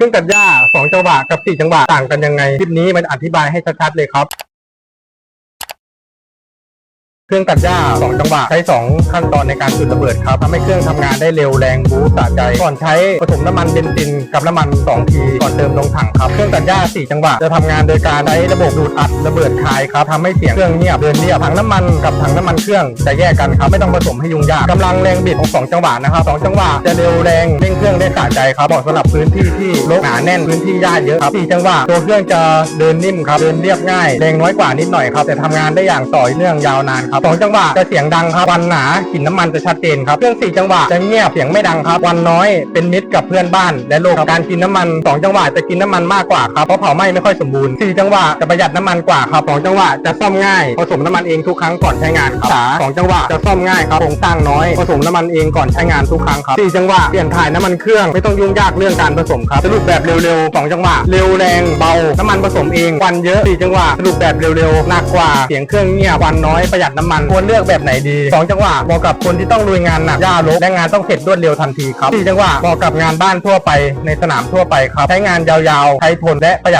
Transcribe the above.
เครื่องตัดหญ้าสองจังหวะกับสี่จังหวะต่างกันยังไง คลิปนี้มันอธิบายให้ชัดๆเลยครับ เครื่องตัดหญ้าสองจังหวะใช้สองขั้นตอนในการจุดระเบิดครับทำให้เครื่องทำงานได้เร็วแรงบู๊สะใจก่อนใช้ผสมน้ำมันเบนซินกับน้ำมัน2ทีก่อนเติมลงถังครับเครื่องตัดหญ้าสี่จังหวะจะทำงานโดยการใช้ระบบดูดอัดระเบิดคายครับทำให้เสียงเครื่องเงียบเดินเรียบถังน้ำมันกับถังน้ำมันเครื่องจะแยกกันครับไม่ต้องผสมให้ยุ่งยากกำลังแรงบิดของสองจังหวะนะครับสองจังหวะจะเร็วแรงเร่งเครื่องได้สะใจครับเหมาะสำหรับพื้นที่ที่รกหนาแน่นพื้นที่หญ้าเยอะครับสี่จังหวะตัวเครื่องจะเดินนิ่มครับเดินเรียบง่ายแรงน้อยกว่านิดหน่อยครับแต่ทำงานได้อย่างต่อเนื่องยาวนานครับสองจังหวะจะเสียงดังครับวันหนากลิ่นน้ำมันจะชัดเจนครับเครื่องสี่จังหวะจะเงียบเสียงไม่ดังครับวันน้อยเป็นมิตรกับเพื่อนบ้าน และโลกการกินน้ำมันสองจังหวะจะกินน้ำมันมากกว่าครับเพราะเผาไหม้ไม่ค่อยสมบูรณ์สี่จังหวะจะประหยัดน้ำมันกว่าครับสองจังหวะจะซ่อมง่ายผสมน้ำมันเองทุกครั้งก่อนใช้งานครับสาสองจังหวะจะซ่อมง่ายครับโครงสร้างน้อยผสมน้ำมันเองก่อนใช้งานทุกครั้งครับสี่จังหวะเปลี่ยนถ่ายน้ำมันเครื่องไม่ต้องยุ่งยากเรื่องการผสมครับสรุปแบบเร็วๆสองจังหวะเร็วแรงเบาน้ำมันผสมเองควันเยอะสี่จังหวะสรุปแบบเร็วๆหนักกว่าเสียงเครื่องเงียบควันน้อยประหยัดน้ำมันควรเลือกแบบไหนดีสองจังหวะเหมาะกับคนที่ต้องลุยงานหนักย่ารกและงานต้องเสร็จรวดเร็วทันทีครับสี่จังหวะเหมาะกับงานบ้านทั่วไปในสนามทั่วไปครับใช้งานยาวๆใช้ทนและประหยัด